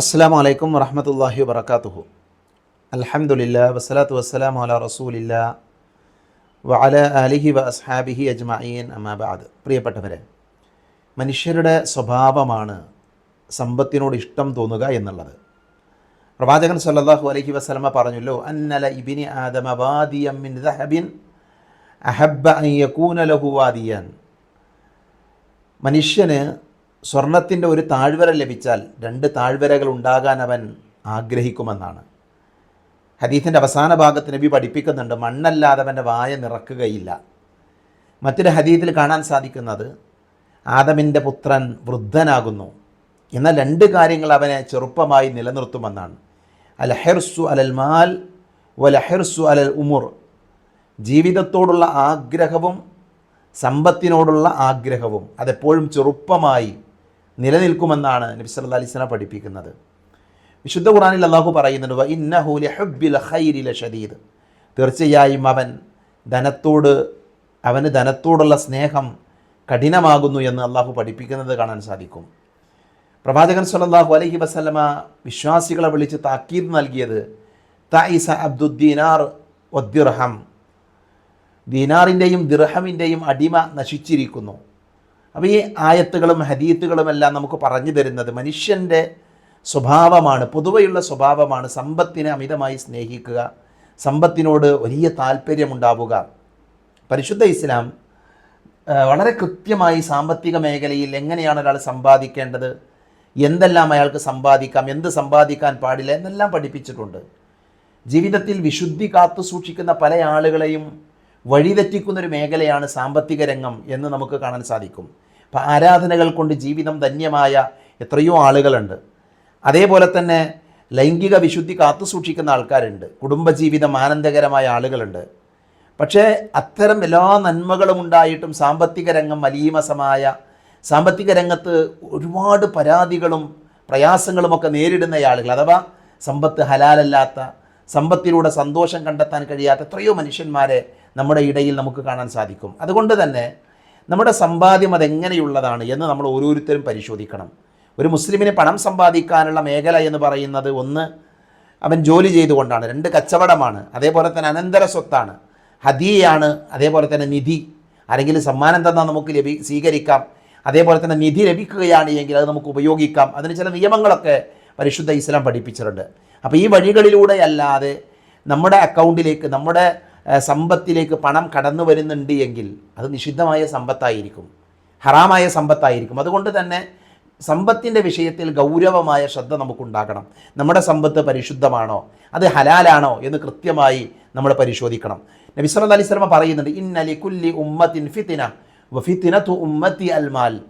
അസ്സാം വലൈക്കും വറഹമത്തല്ലാഹി വബർക്കാത്തുഹു അലഹമുല്ല വസ്സലാത്തു വസ്സലാം അല റസൂലില്ല വഅല അലിഹി വ അസ്ഹാബിഹി അജ്മഈൻ അമാബാദ് പ്രിയപ്പെട്ടവരെ മനുഷ്യരുടെ സ്വഭാവമാണ് സമ്പത്തിനോട് ഇഷ്ടം തോന്നുക എന്നുള്ളത്. പ്രവാചകൻ സല്ലാഹു അലഹി വസ്ലമ പറഞ്ഞല്ലോ അന്നല ഇബിനി ആദമ വാദിയം മിൻ ദഹബിൻ അഹബ്ബ അൻ യകൂന ലഹു വാദിയാൻ. മനുഷ്യന് സ്വർണത്തിന്റെ ഒരു താഴ്വര ലഭിച്ചാൽ രണ്ട് താഴ്വരകൾ ഉണ്ടാകാൻ അവൻ ആഗ്രഹിക്കുമെന്നാണ്. ഹദീസിന്റെ അവസാന ഭാഗത്ത് നബി പഠിപ്പിക്കുന്നുണ്ട് മണ്ണല്ലാതെ അവന്റെ വായ നിറക്കുകയില്ല. മറ്റൊരു ഹദീത്തിൽ കാണാൻ സാധിക്കുന്നത് ആദമിന്റെ പുത്രൻ വൃദ്ധനാകുന്നു. എന്നാൽ രണ്ട് കാര്യങ്ങൾ അവനെ ചെറുപ്പമായി നിലനിർത്തുമെന്നാണ്. അൽ ഹെർസു അലൽ മാൽ വൽ ഹെർസു അലൽ ഉമുർ. ജീവിതത്തോടുള്ള ആഗ്രഹവും സമ്പത്തിനോടുള്ള ആഗ്രഹവും അതെപ്പോഴും ചെറുപ്പമായി നിലനിൽക്കുമെന്നാണ് നബി സല്ലല്ലാഹു അലൈഹി വസല്ലം പഠിപ്പിക്കുന്നത്. വിശുദ്ധ ഖുറാനിൽ അള്ളാഹു പറയുന്നുണ്ട് "വ ഇന്നഹു ലഹുബ്ബിൽ ഖൈരി ലശദീദ് തീർച്ചയായും അവൻ ധനത്തോട് അവന് ധനത്തോടുള്ള സ്നേഹം കഠിനമാകുന്നു എന്ന് അള്ളാഹു പഠിപ്പിക്കുന്നത് കാണാൻ സാധിക്കും. പ്രവാചകൻ സല്ലല്ലാഹു അലഹി വസ്ലമ വിശ്വാസികളെ വിളിച്ച് താക്കീത് നൽകിയത് തായിസ അബ്ദുദ്ദീനാർ ഒദ്ദിർഹം ദീനാറിന്റെയും ദിർഹമിന്റെയും അടിമ നശിച്ചിരിക്കുന്നു. അപ്പോൾ ഈ ആയത്തുകളും ഹദീത്തുകളും എല്ലാം നമുക്ക് പറഞ്ഞു തരുന്നത് മനുഷ്യന്റെ സ്വഭാവമാണ് പൊതുവെയുള്ള സ്വഭാവമാണ് സമ്പത്തിനെ അമിതമായി സ്നേഹിക്കുക സമ്പത്തിനോട് വലിയ താല്പര്യമുണ്ടാവുക. പരിശുദ്ധ ഇസ്ലാം വളരെ കൃത്യമായി സാമ്പത്തിക മേഖലയിൽ എങ്ങനെയാണ് ഒരാൾ സമ്പാദിക്കേണ്ടത് എന്തെല്ലാം അയാൾക്ക് സമ്പാദിക്കാം എന്ത് സമ്പാദിക്കാൻ പാടില്ല എന്നെല്ലാം പഠിപ്പിച്ചിട്ടുണ്ട്. ജീവിതത്തിൽ വിശുദ്ധി കാത്തു സൂക്ഷിക്കുന്ന പല ആളുകളെയും വഴിതെറ്റിക്കുന്ന ഒരു മേഖലയാണ് സാമ്പത്തിക രംഗം എന്ന് നമുക്ക് കാണാൻ സാധിക്കും. അപ്പം ആരാധനകൾ കൊണ്ട് ജീവിതം ധന്യമായ എത്രയോ ആളുകളുണ്ട്. അതേപോലെ തന്നെ ലൈംഗിക വിശുദ്ധി കാത്തു സൂക്ഷിക്കുന്ന ആൾക്കാരുണ്ട്. കുടുംബജീവിതം ആനന്ദകരമായ ആളുകളുണ്ട്. പക്ഷേ അത്തരം എല്ലാ നന്മകളും ഉണ്ടായിട്ടും സാമ്പത്തിക രംഗം മലീമസമായ സാമ്പത്തിക രംഗത്ത് ഒരുപാട് പരാതികളും പ്രയാസങ്ങളുമൊക്കെ നേരിടുന്ന ആളുകൾ. അഥവാ സമ്പത്ത് ഹലാലല്ലാത്ത സമ്പത്തിലൂടെ സന്തോഷം കണ്ടെത്താൻ കഴിയാത്ത എത്രയോ മനുഷ്യന്മാരെ നമ്മുടെ ഇടയിൽ നമുക്ക് കാണാൻ സാധിക്കും. അതുകൊണ്ട് തന്നെ നമ്മുടെ സമ്പാദ്യം അതെങ്ങനെയുള്ളതാണ് എന്ന് നമ്മൾ ഓരോരുത്തരും പരിശോധിക്കണം. ഒരു മുസ്ലിമിന് പണം സമ്പാദിക്കാനുള്ള മേഖല എന്ന് പറയുന്നത് ഒന്ന് അവൻ ജോലി ചെയ്തുകൊണ്ടാണ്. രണ്ട് കച്ചവടമാണ്. അതേപോലെ തന്നെ അനന്തര സ്വത്താണ്. ഹദിയാണ് അതേപോലെ തന്നെ നിധി. അല്ലെങ്കിൽ സമ്മാനം തന്നാൽ നമുക്ക് ലഭി സ്വീകരിക്കാം. അതേപോലെ തന്നെ നിധി ലഭിക്കുകയാണ് എങ്കിൽ അത് നമുക്ക് ഉപയോഗിക്കാം. അതിന് ചില നിയമങ്ങളൊക്കെ പരിശുദ്ധ ഇസ്ലാം പഠിപ്പിച്ചിട്ടുണ്ട്. അപ്പോൾ ഈ വഴികളിലൂടെ അല്ലാതെ നമ്മുടെ അക്കൗണ്ടിലേക്ക് നമ്മുടെ സമ്പത്തിലേക്ക് പണം കടന്നു വരുന്നുണ്ട് എങ്കിൽ അത് നിഷിദ്ധമായ സമ്പത്തായിരിക്കും. ഹറാമായ സമ്പത്തായിരിക്കും. അതുകൊണ്ട് തന്നെ സമ്പത്തിന്റെ വിഷയത്തിൽ ഗൗരവമായ ശ്രദ്ധ നമുക്കുണ്ടാകണം. നമ്മുടെ സമ്പത്ത് പരിശുദ്ധമാണോ? അത് ഹലാലാണോ എന്ന് കൃത്യമായി നമ്മൾ പരിശോധിക്കണം. നബി അലി വസല്ലം പറയുന്നുണ്ട് ഇന്നലി കുല്ലി ഉമ്മത്തിൻ ഫിത്തിന വഫിത്തിനതു ഉമ്മത്തി അൽമാൽ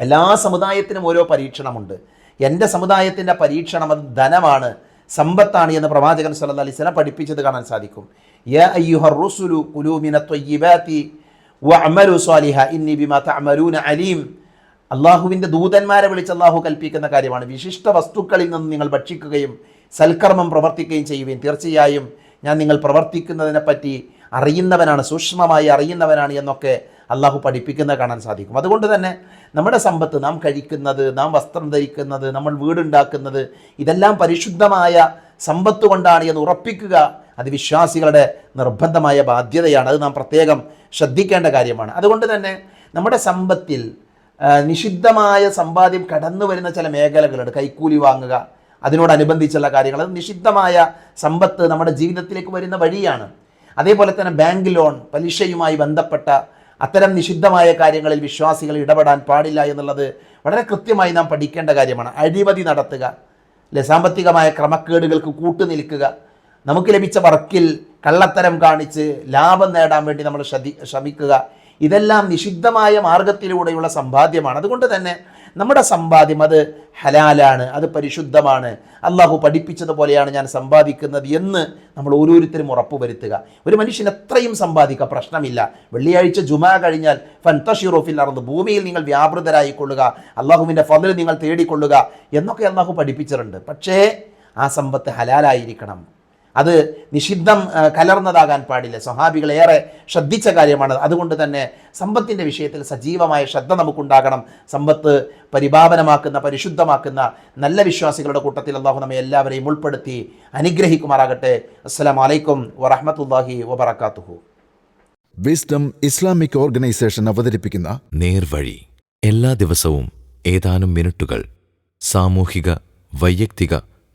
എല്ലാ സമുദായത്തിനും ഓരോ പരീക്ഷണമുണ്ട്. എന്റെ സമുദായത്തിന്റെ പരീക്ഷണം അത് ധനമാണ് സമ്പത്താണ് എന്ന് പ്രവാചകൻ സല്ല അലൈഹി സ്വലം പഠിപ്പിച്ചത് കാണാൻ സാധിക്കും. യാ അയ്യുഹർ റുസുലു കുലൂ മിന ത്വയ്യിബാതി വഅമലു സ്വാലിഹ ഇന്നി ബിമാ തഅമലൂന അലീം. അള്ളാഹുവിന്റെ ദൂതന്മാരെ വിളിച്ച് അള്ളാഹു കൽപ്പിക്കുന്ന കാര്യമാണ്. വിശിഷ്ട വസ്തുക്കളിൽ നിന്ന് നിങ്ങൾ ഭക്ഷിക്കുകയും സൽക്കർമ്മം പ്രവർത്തിക്കുകയും ചെയ്യുകയും തീർച്ചയായും ഞാൻ നിങ്ങൾ പ്രവർത്തിക്കുന്നതിനെപ്പറ്റി അറിയുന്നവനാണ് സൂക്ഷ്മമായി അറിയുന്നവനാണ് എന്നൊക്കെ അള്ളാഹു പഠിപ്പിക്കുന്നത് കാണാൻ സാധിക്കും. അതുകൊണ്ട് തന്നെ നമ്മുടെ സമ്പത്ത് നാം കഴിക്കുന്നത് നാം വസ്ത്രം ധരിക്കുന്നത് നമ്മൾ വീടുണ്ടാക്കുന്നത് ഇതെല്ലാം പരിശുദ്ധമായ സമ്പത്ത് കൊണ്ടാണ് എന്ന് ഉറപ്പിക്കുക അത് വിശ്വാസികളുടെ നിർബന്ധമായ ബാധ്യതയാണ്. അത് നാം പ്രത്യേകം ശ്രദ്ധിക്കേണ്ട കാര്യമാണ്. അതുകൊണ്ട് തന്നെ നമ്മുടെ സമ്പത്തിൽ നിഷിദ്ധമായ സമ്പാദ്യം കടന്നു വരുന്ന ചില മേഖലകളുണ്ട്. കൈക്കൂലി വാങ്ങുക അതിനോടനുബന്ധിച്ചുള്ള കാര്യങ്ങൾ. അത് നിഷിദ്ധമായ സമ്പത്ത് നമ്മുടെ ജീവിതത്തിലേക്ക് വരുന്ന വഴിയാണ്. അതേപോലെ തന്നെ ബാങ്ക് ലോൺ പലിശയുമായി ബന്ധപ്പെട്ട അത്തരം നിഷിദ്ധമായ കാര്യങ്ങളിൽ വിശ്വാസികൾ ഇടപെടാൻ പാടില്ല എന്നുള്ളത് വളരെ കൃത്യമായി നാം പഠിക്കേണ്ട കാര്യമാണ്. അഴിമതി നടത്തുക അല്ലെ? സാമ്പത്തികമായ ക്രമക്കേടുകൾക്ക് കൂട്ടുനിൽക്കുക നമുക്ക് ലഭിച്ച വർക്കിൽ കള്ളത്തരം കാണിച്ച് ലാഭം നേടാൻ വേണ്ടി നമ്മൾ ശ്രമിക്കുക. ഇതെല്ലാം നിഷിദ്ധമായ മാർഗത്തിലൂടെയുള്ള സമ്പാദ്യമാണ്. അതുകൊണ്ട് തന്നെ നമ്മുടെ സമ്പാദ്യം അത് ഹലാലാണ് അത് പരിശുദ്ധമാണ്. അള്ളാഹു പഠിപ്പിച്ചതുപോലെയാണ് ഞാൻ സമ്പാദിക്കുന്നത് എന്ന് നമ്മൾ ഓരോരുത്തരും ഉറപ്പുവരുത്തുക ഒരു മനുഷ്യൻ എത്രയും സമ്പാദിക്കുക പ്രശ്നമില്ല. വെള്ളിയാഴ്ച ജുമാ കഴിഞ്ഞാൽ ഫൻതഷിറോഫിൽ നടന്ന് ഭൂമിയിൽ നിങ്ങൾ വ്യാപൃതരായിക്കൊള്ളുക അള്ളാഹുവിന്റെ ഫതിൽ നിങ്ങൾ തേടിക്കൊള്ളുക എന്നൊക്കെ അള്ളാഹു പഠിപ്പിച്ചിട്ടുണ്ട്. പക്ഷേ ആ സമ്പത്ത് ഹലാലായിരിക്കണം. അത് നിഷിദ്ധം കലർന്നതാകാൻ പാടില്ല. സ്വഹാബികൾ ഏറെ ശ്രദ്ധിച്ച കാര്യമാണ്. അതുകൊണ്ട് തന്നെ സമ്പത്തിന്റെ വിഷയത്തിൽ സജീവമായ ശ്രദ്ധ നമുക്കുണ്ടാകണം. സമ്പത്ത് പരിപാവനമാക്കുന്ന പരിശുദ്ധമാക്കുന്ന നല്ല വിശ്വാസികളുടെ കൂട്ടത്തിൽ അള്ളാഹു നമ്മെ എല്ലാവരെയും ഉൾപ്പെടുത്തി അനുഗ്രഹിക്കുമാറാകട്ടെ. അസ്സലാമു വലൈക്കും വറഹമത്തല്ലാഹി വബറകാതുഹു. വിസ്ഡം ഇസ്ലാമിക് ഓർഗനൈസേഷൻ അവതരിപ്പിക്കുന്ന നേർവഴി. എല്ലാ ദിവസവും ഏതാനും മിനിറ്റുകൾ സാമൂഹിക വൈയക്തിക